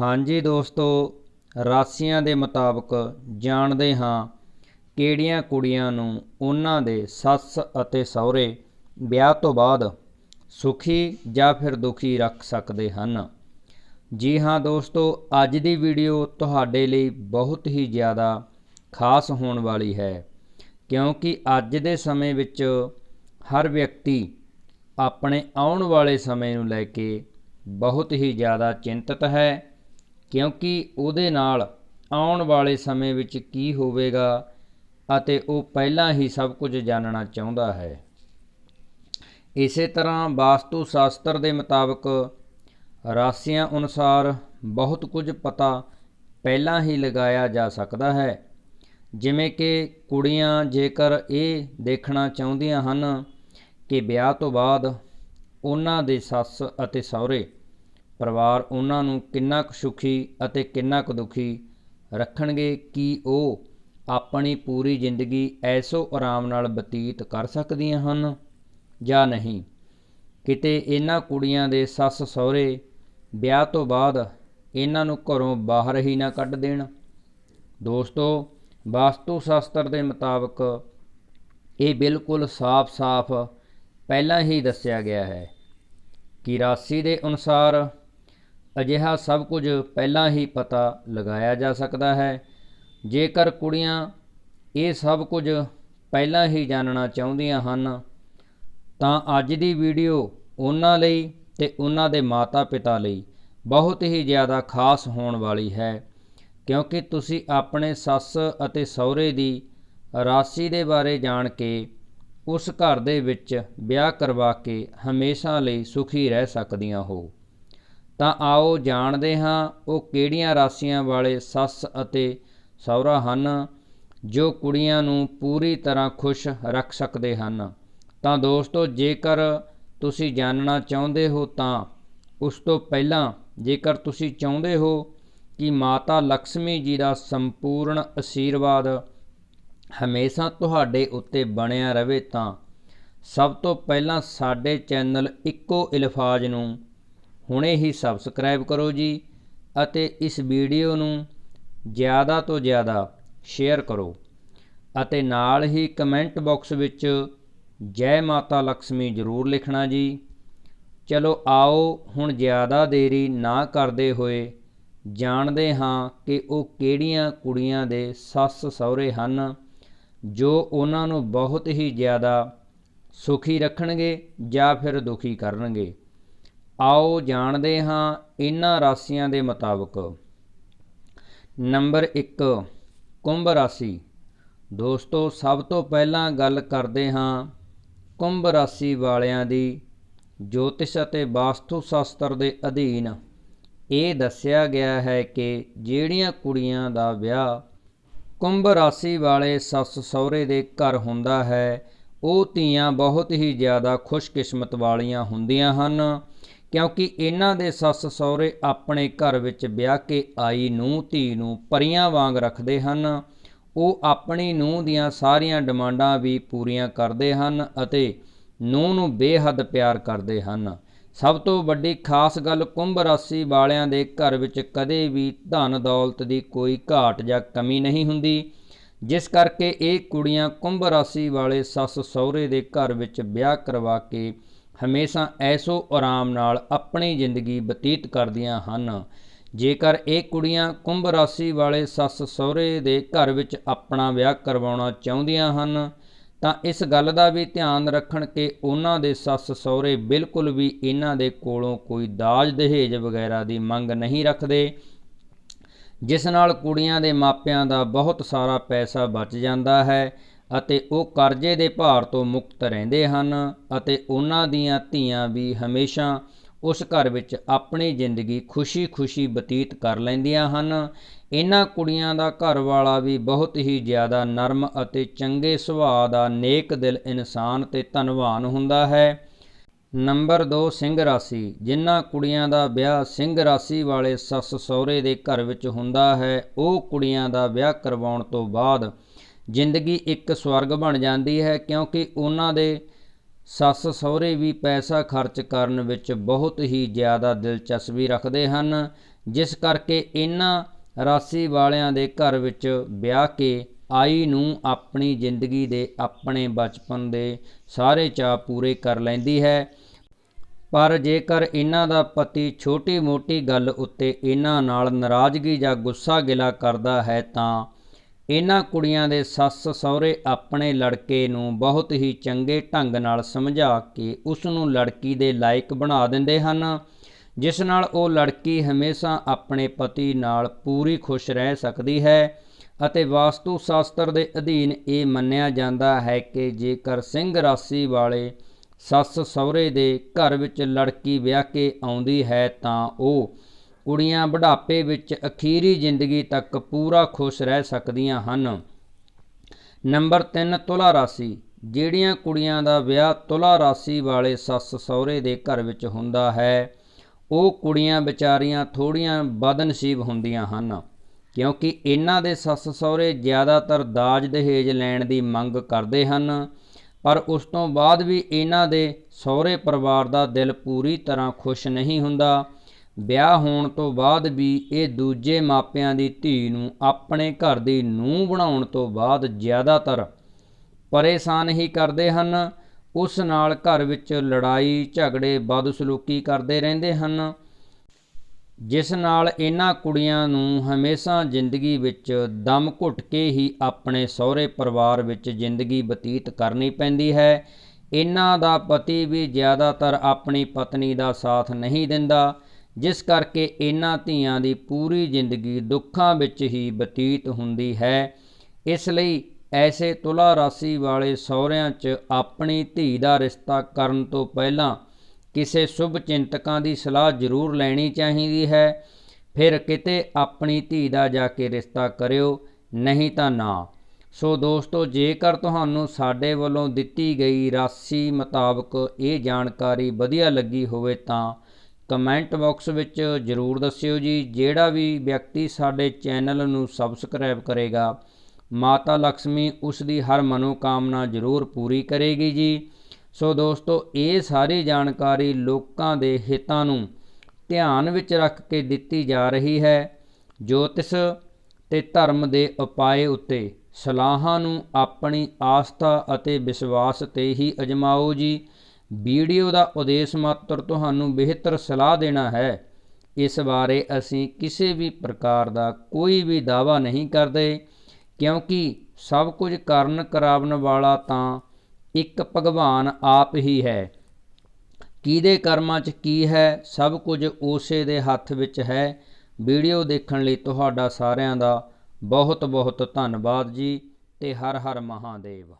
ਹਾਂਜੀ ਦੋਸਤੋ, ਰਾਸੀਆਂ ਦੇ ਮੁਤਾਬਕ ਜਾਣਦੇ ਹਾਂ ਕਿਹੜੀਆਂ ਕੁੜੀਆਂ ਨੂੰ ਉਹਨਾਂ ਦੇ ਸੱਸ ਅਤੇ ਸਹੁਰੇ ਵਿਆਹ ਤੋਂ ਬਾਅਦ ਸੁਖੀ ਜਾਂ ਫਿਰ ਦੁਖੀ ਰੱਖ ਸਕਦੇ ਹਨ। ਜੀ ਹਾਂ ਦੋਸਤੋ, ਅੱਜ ਦੀ ਵੀਡੀਓ ਤੁਹਾਡੇ ਲਈ ਬਹੁਤ ਹੀ ਜ਼ਿਆਦਾ ਖਾਸ ਹੋਣ ਵਾਲੀ ਹੈ, ਕਿਉਂਕਿ ਅੱਜ ਦੇ ਸਮੇਂ ਵਿੱਚ ਹਰ ਵਿਅਕਤੀ ਆਪਣੇ ਆਉਣ ਵਾਲੇ ਸਮੇਂ ਨੂੰ ਲੈ ਕੇ ਬਹੁਤ ਹੀ ਜ਼ਿਆਦਾ ਚਿੰਤਤ ਹੈ ਕਿਉਂਕਿ ਉਹਦੇ ਨਾਲ ਆਉਣ ਵਾਲੇ ਸਮੇਂ ਵਿੱਚ ਕੀ ਹੋਵੇਗਾ ਅਤੇ ਉਹ ਪਹਿਲਾਂ ਹੀ ਸਭ ਕੁਝ ਜਾਣਨਾ ਚਾਹੁੰਦਾ ਹੈ। ਇਸੇ ਤਰ੍ਹਾਂ ਵਾਸਤੂ ਸ਼ਾਸਤਰ ਦੇ ਮੁਤਾਬਕ ਰਾਸ਼ੀਆਂ ਅਨੁਸਾਰ ਬਹੁਤ ਕੁਝ ਪਤਾ ਪਹਿਲਾਂ ਹੀ ਲਗਾਇਆ ਜਾ ਸਕਦਾ ਹੈ। ਜਿਵੇਂ ਕਿ ਕੁੜੀਆਂ ਜੇਕਰ ਇਹ ਦੇਖਣਾ ਚਾਹੁੰਦੀਆਂ ਹਨ ਕਿ ਵਿਆਹ ਤੋਂ ਬਾਅਦ ਉਹਨਾਂ ਦੇ ਸੱਸ ਅਤੇ ਸਹੁਰੇ ਪਰਿਵਾਰ ਉਹਨਾਂ ਨੂੰ ਕਿੰਨਾ ਕੁ ਸੁਖੀ ਅਤੇ ਕਿੰਨਾ ਕੁ ਦੁਖੀ ਰੱਖਣਗੇ ਕੀ ਉਹ ਆਪਣੀ ਪੂਰੀ ਜ਼ਿੰਦਗੀ ਐਸੋ ਆਰਾਮ ਨਾਲ ਬਤੀਤ ਕਰ ਸਕਦੀਆਂ ਹਨ ਜਾਂ ਨਹੀਂ? ਕਿਤੇ ਇਹਨਾਂ ਕੁੜੀਆਂ ਦੇ ਸੱਸ ਸਹੁਰੇ ਵਿਆਹ ਤੋਂ ਬਾਅਦ ਇਹਨਾਂ ਨੂੰ ਘਰੋਂ ਬਾਹਰ ਹੀ ਨਾ ਕੱਢ ਦੇਣ? ਦੋਸਤੋ ਵਾਸਤੂ ਸ਼ਾਸਤਰ ਦੇ ਮੁਤਾਬਕ ਇਹ ਬਿਲਕੁਲ ਸਾਫ਼-ਸਾਫ਼ ਪਹਿਲਾਂ ਹੀ ਦੱਸਿਆ ਗਿਆ ਹੈ ਕਿ ਰਾਸ਼ੀ ਦੇ ਅਨੁਸਾਰ ਅਜਿਹਾ ਸਭ ਕੁਝ ਪਹਿਲਾਂ ਹੀ ਪਤਾ ਲਗਾਇਆ ਜਾ ਸਕਦਾ ਹੈ। ਜੇਕਰ ਕੁੜੀਆਂ ਇਹ ਸਭ ਕੁਝ ਪਹਿਲਾਂ ਹੀ ਜਾਣਨਾ ਚਾਹੁੰਦੀਆਂ ਹਨ, ਤਾਂ ਅੱਜ ਦੀ ਵੀਡੀਓ ਉਹਨਾਂ ਲਈ ਤੇ ਉਹਨਾਂ ਦੇ ਮਾਤਾ-ਪਿਤਾ ਲਈ ਬਹੁਤ ਹੀ ਜ਼ਿਆਦਾ ਖਾਸ ਹੋਣ ਵਾਲੀ ਹੈ, ਕਿਉਂਕਿ ਤੁਸੀਂ ਆਪਣੇ ਸੱਸ ਅਤੇ ਸਹੁਰੇ ਦੀ ਰਾਸ਼ੀ ਦੇ ਬਾਰੇ ਜਾਣ ਕੇ ਉਸ ਘਰ ਦੇ ਵਿੱਚ ਵਿਆਹ ਕਰਵਾ ਕੇ ਹਮੇਸ਼ਾ ਲਈ ਸੁਖੀ ਰਹਿ ਸਕਦੀਆਂ ਹੋ। ਤਾਂ ਆਓ ਜਾਣਦੇ ਹਾਂ ਉਹ ਕਿਹੜੀਆਂ ਰਾਸ਼ੀਆਂ ਵਾਲੇ ਸੱਸ ਅਤੇ ਸਹੁਰਾ ਹਨ, ਜੋ ਕੁੜੀਆਂ ਨੂੰ ਪੂਰੀ ਤਰ੍ਹਾਂ ਖੁਸ਼ ਰੱਖ ਸਕਦੇ ਹਨ। ਤਾਂ ਦੋਸਤੋ, ਜੇਕਰ ਤੁਸੀਂ ਜਾਣਨਾ ਚਾਹੁੰਦੇ ਹੋ ਤਾਂ ਉਸ ਤੋਂ ਪਹਿਲਾਂ ਜੇਕਰ ਤੁਸੀਂ ਚਾਹੁੰਦੇ ਹੋ ਕਿ ਮਾਤਾ ਲక్ష్ਮੀ ਜੀ ਦਾ ਸੰਪੂਰਨ ਅਸ਼ੀਰਵਾਦ ਹਮੇਸ਼ਾ ਤੁਹਾਡੇ ਉੱਤੇ ਬਣਿਆ ਰਹੇ ਤਾਂ ਸਭ ਤੋਂ ਪਹਿਲਾਂ ਸਾਡੇ ਚੈਨਲ ਇੱਕੋ ਇਲਫਾਜ਼ ਨੂੰ ਹੁਣੇ ਹੀ ਸਬਸਕ੍ਰਾਈਬ ਕਰੋ ਜੀ ਅਤੇ ਇਸ ਵੀਡੀਓ ਨੂੰ ਜ਼ਿਆਦਾ ਤੋਂ ਜ਼ਿਆਦਾ ਸ਼ੇਅਰ ਕਰੋ ਅਤੇ ਨਾਲ ਹੀ ਕਮੈਂਟ ਬਾਕਸ ਵਿੱਚ ਜੈ ਮਾਤਾ ਲక్ష్ਮੀ ਜ਼ਰੂਰ ਲਿਖਣਾ ਜੀ। ਚਲੋ ਆਓ ਹੁਣ ਜ਼ਿਆਦਾ ਦੇਰੀ ਨਾ ਕਰਦੇ ਹੋਏ ਜਾਣਦੇ ਹਾਂ ਕਿ ਉਹ ਕਿਹੜੀਆਂ ਕੁੜੀਆਂ ਦੇ ਸੱਸ ਸਹੁਰੇ ਹਨ ਜੋ ਉਹਨਾਂ ਨੂੰ ਬਹੁਤ ਹੀ ਜ਼ਿਆਦਾ ਸੁਖੀ ਰੱਖਣਗੇ ਜਾਂ ਫਿਰ ਦੁਖੀ ਕਰਨਗੇ। ਆਓ ਜਾਣਦੇ ਹਾਂ ਇਹਨਾਂ ਰਾਸ਼ੀਆਂ ਦੇ ਮੁਤਾਬਕ। ਨੰਬਰ 1 ਕੁੰਭ ਰਾਸ਼ੀ। ਦੋਸਤੋ, ਸਭ ਤੋਂ ਪਹਿਲਾਂ ਗੱਲ ਕਰਦੇ ਹਾਂ ਕੁੰਭ ਰਾਸ਼ੀ ਵਾਲਿਆਂ ਦੀ। ਜੋਤਿਸ਼ ਅਤੇ ਵਾਸਤੂ ਸ਼ਾਸਤਰ ਦੇ ਅਧੀਨ ਇਹ ਦੱਸਿਆ ਗਿਆ ਹੈ ਕਿ ਜਿਹੜੀਆਂ ਕੁੜੀਆਂ ਦਾ ਵਿਆਹ ਕੁੰਭ ਰਾਸ਼ੀ ਵਾਲੇ ਸੱਸ ਸਹੁਰੇ ਦੇ ਘਰ ਹੁੰਦਾ ਹੈ, ਉਹ ਧੀਆਂ ਬਹੁਤ ਹੀ ਜ਼ਿਆਦਾ ਖੁਸ਼ਕਿਸਮਤ ਵਾਲੀਆਂ ਹੁੰਦੀਆਂ ਹਨ। ਕਿਉਂਕਿ ਇਹਨਾਂ ਦੇ ਸੱਸ ਸਹੁਰੇ ਆਪਣੇ ਘਰ ਵਿੱਚ ਵਿਆਹ ਕੇ ਆਈ ਨੂੰ ਧੀ ਨੂੰ ਪਰੀਆਂ ਵਾਂਗ ਰੱਖਦੇ ਹਨ। ਉਹ ਆਪਣੀ ਨੂੰਹ ਦੀਆਂ ਸਾਰੀਆਂ ਡਿਮਾਂਡਾਂ ਵੀ ਪੂਰੀਆਂ ਕਰਦੇ ਹਨ ਅਤੇ ਨੂੰਹ ਨੂੰ ਬੇਹੱਦ ਪਿਆਰ ਕਰਦੇ ਹਨ। ਸਭ ਤੋਂ ਵੱਡੀ ਖਾਸ ਗੱਲ ਕੁੰਭ ਰਾਸ਼ੀ ਵਾਲਿਆਂ ਦੇ ਘਰ ਵਿੱਚ ਕਦੇ ਵੀ ਧਨ ਦੌਲਤ ਦੀ ਕੋਈ ਘਾਟ ਜਾਂ ਕਮੀ ਨਹੀਂ ਹੁੰਦੀ। ਜਿਸ ਕਰਕੇ ਇਹ ਕੁੜੀਆਂ ਕੁੰਭ ਰਾਸ਼ੀ ਵਾਲੇ ਸੱਸ ਸਹੁਰੇ ਦੇ ਘਰ ਵਿੱਚ ਵਿਆਹ ਕਰਵਾ ਕੇ ਹਮੇਸ਼ਾ ਐਸੋ ਆਰਾਮ ਨਾਲ ਆਪਣੀ ਜ਼ਿੰਦਗੀ ਬਤੀਤ ਕਰਦੀਆਂ ਹਨ। ਜੇਕਰ ਇਹ ਕੁੜੀਆਂ ਕੁੰਭ ਰਾਸ਼ੀ ਵਾਲੇ ਸੱਸ ਸਹੁਰੇ ਦੇ ਘਰ ਵਿੱਚ ਆਪਣਾ ਵਿਆਹ ਕਰਵਾਉਣਾ ਚਾਹੁੰਦੀਆਂ ਹਨ, ਤਾਂ ਇਸ ਗੱਲ ਦਾ ਵੀ ਧਿਆਨ ਰੱਖਣ ਕਿ ਉਹਨਾਂ ਦੇ ਸੱਸ ਸਹੁਰੇ ਬਿਲਕੁਲ ਵੀ ਇਹਨਾਂ ਦੇ ਕੋਲੋਂ ਕੋਈ ਦਾਜ, ਦਹੇਜ ਵਗੈਰਾ ਦੀ ਮੰਗ ਨਹੀਂ ਰੱਖਦੇ, ਜਿਸ ਨਾਲ ਕੁੜੀਆਂ ਦੇ ਮਾਪਿਆਂ ਦਾ ਬਹੁਤ ਸਾਰਾ ਪੈਸਾ ਬਚ ਜਾਂਦਾ ਹੈ। ਅਤੇ ਉਹ ਕਰਜ਼ੇ ਦੇ ਭਾਰ ਤੋਂ ਮੁਕਤ ਰਹਿੰਦੇ ਹਨ ਅਤੇ ਉਹਨਾਂ ਦੀਆਂ ਧੀਆਂ ਵੀ ਹਮੇਸ਼ਾ ਉਸ ਘਰ ਵਿੱਚ ਆਪਣੀ ਜ਼ਿੰਦਗੀ ਖੁਸ਼ੀ-ਖੁਸ਼ੀ ਬਤੀਤ ਕਰ ਲੈਂਦੀਆਂ ਹਨ। ਇਹਨਾਂ ਕੁੜੀਆਂ ਦਾ ਘਰ ਵਾਲਾ ਵੀ ਬਹੁਤ ਹੀ ਜ਼ਿਆਦਾ ਨਰਮ ਅਤੇ ਚੰਗੇ ਸੁਭਾਅ ਦਾ ਨੇਕ ਦਿਲ ਇਨਸਾਨ ਤੇ ਧਨਵਾਨ ਹੁੰਦਾ ਹੈ। ਨੰਬਰ 2 ਸਿੰਘ ਰਾਸ਼ੀ। ਜਿਨ੍ਹਾਂ ਕੁੜੀਆਂ ਦਾ ਵਿਆਹ ਸਿੰਘ ਰਾਸ਼ੀ ਵਾਲੇ ਸੱਸ ਸਹੁਰੇ ਦੇ ਘਰ ਵਿੱਚ ਹੁੰਦਾ ਹੈ, ਉਹ ਕੁੜੀਆਂ ਦਾ ਵਿਆਹ ਕਰਵਾਉਣ ਤੋਂ ਬਾਅਦ ਜ਼ਿੰਦਗੀ ਇੱਕ ਸਵਰਗ ਬਣ ਜਾਂਦੀ ਹੈ ਕਿਉਂਕਿ ਉਹਨਾਂ ਦੇ ਸੱਸ ਸਹੁਰੇ ਵੀ ਪੈਸਾ ਖਰਚ ਕਰਨ ਵਿੱਚ ਬਹੁਤ ਹੀ ਜ਼ਿਆਦਾ ਦਿਲਚਸਪੀ ਰੱਖਦੇ ਹਨ, ਜਿਸ ਕਰਕੇ ਇਹਨਾਂ ਰਾਸ਼ੀ ਵਾਲਿਆਂ ਦੇ ਘਰ ਵਿੱਚ ਵਿਆਹ ਕੇ ਆਈ ਨੂੰ ਆਪਣੀ ਜ਼ਿੰਦਗੀ ਦੇ ਆਪਣੇ ਬਚਪਨ ਦੇ ਸਾਰੇ ਚਾਅ ਪੂਰੇ ਕਰ ਲੈਂਦੀ ਹੈ। ਪਰ ਜੇਕਰ ਇਹਨਾਂ ਦਾ ਪਤੀ ਛੋਟੀ-ਮੋਟੀ ਗੱਲ ਉੱਤੇ ਇਹਨਾਂ ਨਾਲ ਨਾਰਾਜ਼ਗੀ ਜਾਂ ਗੁੱਸਾ ਗਿਲਾ ਕਰਦਾ ਹੈ ਤਾਂ ਇਹਨਾਂ ਕੁੜੀਆਂ ਦੇ ਸੱਸ ਸਹੁਰੇ ਆਪਣੇ ਲੜਕੇ ਨੂੰ ਬਹੁਤ ਹੀ ਚੰਗੇ ਢੰਗ ਨਾਲ ਸਮਝਾ ਕੇ ਉਸ ਨੂੰ ਲੜਕੀ ਦੇ ਲਾਇਕ ਬਣਾ ਦਿੰਦੇ ਹਨ, ਜਿਸ ਨਾਲ ਉਹ ਲੜਕੀ ਹਮੇਸ਼ਾ ਆਪਣੇ ਪਤੀ ਨਾਲ ਪੂਰੀ ਖੁਸ਼ ਰਹਿ ਸਕਦੀ ਹੈ ਅਤੇ ਵਾਸਤੂ ਸ਼ਾਸਤਰ ਦੇ ਅਧੀਨ ਇਹ ਮੰਨਿਆ ਜਾਂਦਾ ਹੈ ਕਿ ਜੇਕਰ ਸਿੰਘ ਰਾਸ਼ੀ ਵਾਲੇ ਸੱਸ ਸਹੁਰੇ ਦੇ ਘਰ ਵਿੱਚ ਲੜਕੀ ਵਿਆਹ ਕੇ ਆਉਂਦੀ ਹੈ ਤਾਂ ਉਹ ਕੁੜੀਆਂ ਬੁਢਾਪੇ ਵਿੱਚ ਅਖੀਰੀ ਜ਼ਿੰਦਗੀ ਤੱਕ ਪੂਰਾ ਖੁਸ਼ ਰਹਿ ਸਕਦੀਆਂ ਹਨ। ਨੰਬਰ 3 ਤੁਲਾ ਰਾਸ਼ੀ। ਜਿਹੜੀਆਂ ਕੁੜੀਆਂ ਦਾ ਵਿਆਹ ਤੁਲਾ ਰਾਸ਼ੀ ਵਾਲੇ ਸੱਸ ਸਹੁਰੇ ਦੇ ਘਰ ਵਿੱਚ ਹੁੰਦਾ ਹੈ, ਉਹ ਕੁੜੀਆਂ ਵਿਚਾਰੀਆਂ ਥੋੜੀਆਂ ਬਦਨਸੀਬ ਹੁੰਦੀਆਂ ਹਨ, ਕਿਉਂਕਿ ਇਹਨਾਂ ਦੇ ਸੱਸ ਸਹੁਰੇ ਜ਼ਿਆਦਾਤਰ ਦਾਜ ਦਹੇਜ ਲੈਣ ਦੀ ਮੰਗ ਕਰਦੇ ਹਨ, ਪਰ ਉਸ ਤੋਂ ਬਾਅਦ ਵੀ ਇਹਨਾਂ ਦੇ ਸਹੁਰੇ ਪਰਿਵਾਰ ਦਾ ਦਿਲ ਪੂਰੀ ਤਰ੍ਹਾਂ ਖੁਸ਼ ਨਹੀਂ ਹੁੰਦਾ। ਵਿਆਹ ਹੋਣ ਤੋਂ ਬਾਅਦ ਵੀ ਇਹ ਦੂਜੇ ਮਾਪਿਆਂ ਦੀ ਧੀ ਨੂੰ ਆਪਣੇ ਘਰ ਦੀ ਨੂੰਹ ਬਣਾਉਣ ਤੋਂ ਬਾਅਦ ਜ਼ਿਆਦਾਤਰ ਪਰੇਸ਼ਾਨ ਹੀ ਕਰਦੇ ਹਨ। ਉਸ ਨਾਲ ਘਰ ਵਿੱਚ ਲੜਾਈ, ਝਗੜੇ, ਬਦਸਲੂਕੀ ਕਰਦੇ ਰਹਿੰਦੇ ਹਨ, ਜਿਸ ਨਾਲ ਇਹਨਾਂ ਕੁੜੀਆਂ ਨੂੰ ਹਮੇਸ਼ਾ ਜ਼ਿੰਦਗੀ ਵਿੱਚ ਦਮ ਘੁੱਟ ਕੇ ਹੀ ਆਪਣੇ ਸਹੁਰੇ ਪਰਿਵਾਰ ਵਿੱਚ ਜ਼ਿੰਦਗੀ ਬਤੀਤ ਕਰਨੀ ਪੈਂਦੀ ਹੈ। ਇਹਨਾਂ ਦਾ ਪਤੀ ਵੀ ਜ਼ਿਆਦਾਤਰ ਆਪਣੀ ਪਤਨੀ ਦਾ ਸਾਥ ਨਹੀਂ ਦਿੰਦਾ। ਜਿਸ ਕਰਕੇ ਇਹਨਾਂ ਧੀਆਂ ਦੀ ਪੂਰੀ ਜ਼ਿੰਦਗੀ ਦੁੱਖਾਂ ਵਿੱਚ ਹੀ ਬਤੀਤ ਹੁੰਦੀ ਹੈ। ਇਸ ਲਈ ਐਸੇ ਤੁਲਾ ਰਾਸ਼ੀ ਵਾਲੇ ਸਹੁਰਿਆਂ 'ਚ ਆਪਣੀ ਧੀ ਦਾ ਰਿਸ਼ਤਾ ਕਰਨ ਤੋਂ ਪਹਿਲਾਂ ਕਿਸੇ ਸ਼ੁਭ ਚਿੰਤਕਾਂ ਦੀ ਸਲਾਹ ਜ਼ਰੂਰ ਲੈਣੀ ਚਾਹੀਦੀ ਹੈ। ਫਿਰ ਕਿਤੇ ਆਪਣੀ ਧੀ ਦਾ ਜਾ ਕੇ ਰਿਸ਼ਤਾ ਕਰਿਓ, ਨਹੀਂ ਤਾਂ ਨਾ। ਸੋ ਦੋਸਤੋ, ਜੇਕਰ ਤੁਹਾਨੂੰ ਸਾਡੇ ਵੱਲੋਂ ਦਿੱਤੀ ਗਈ ਰਾਸ਼ੀ ਮੁਤਾਬਕ ਇਹ ਜਾਣਕਾਰੀ ਵਧੀਆ ਲੱਗੀ ਹੋਵੇ ਤਾਂ ਕਮੈਂਟ ਬਾਕਸ ਵਿੱਚ ਜ਼ਰੂਰ ਦੱਸਿਓ ਜੀ, ਜਿਹੜਾ ਵੀ ਵਿਅਕਤੀ ਸਾਡੇ ਚੈਨਲ ਨੂੰ ਸਬਸਕ੍ਰਾਈਬ ਕਰੇਗਾ, ਮਾਤਾ ਲక్ష్ਮੀ ਉਸ ਦੀ ਹਰ ਮਨੋਕਾਮਨਾ ਜ਼ਰੂਰ ਪੂਰੀ ਕਰੇਗੀ ਜੀ। ਸੋ ਦੋਸਤੋ, ਇਹ ਸਾਰੀ ਜਾਣਕਾਰੀ ਲੋਕਾਂ ਦੇ ਹਿੱਤਾਂ ਨੂੰ ਧਿਆਨ ਵਿੱਚ ਰੱਖ ਕੇ ਦਿੱਤੀ ਜਾ ਰਹੀ ਹੈ। ਜੋਤਿਸ਼ ਤੇ ਧਰਮ ਦੇ ਉਪਾਏ ਉੱਤੇ ਸਲਾਹਾਂ ਨੂੰ ਆਪਣੀ ਆਸਥਾ ਅਤੇ ਵਿਸ਼ਵਾਸ ਤੇ ਹੀ ਅਜਮਾਓ ਜੀ। ਵੀਡੀਓ ਦਾ ਉਦੇਸ਼ ਮਾਤਰ ਤੁਹਾਨੂੰ ਬਿਹਤਰ ਸਲਾਹ ਦੇਣਾ ਹੈ। ਇਸ ਬਾਰੇ ਅਸੀਂ ਕਿਸੇ ਵੀ ਪ੍ਰਕਾਰ ਦਾ ਕੋਈ ਵੀ ਦਾਵਾ ਨਹੀਂ ਕਰਦੇ, ਕਿਉਂਕਿ ਸਭ ਕੁਝ ਕਰਨ ਕਰਾਵਣ ਵਾਲਾ ਤਾਂ ਇੱਕ ਭਗਵਾਨ ਆਪ ਹੀ ਹੈ। ਕਿਹਦੇ ਕਰਮਾਂ 'ਚ ਕੀ ਹੈ, ਸਭ ਕੁਝ ਉਸੇ ਦੇ ਹੱਥ ਵਿੱਚ ਹੈ। ਵੀਡੀਓ ਦੇਖਣ ਲਈ ਤੁਹਾਡਾ ਸਾਰਿਆਂ ਦਾ ਬਹੁਤ ਬਹੁਤ ਧੰਨਵਾਦ ਜੀ ਤੇ ਹਰ ਹਰ ਮਹਾਦੇਵ।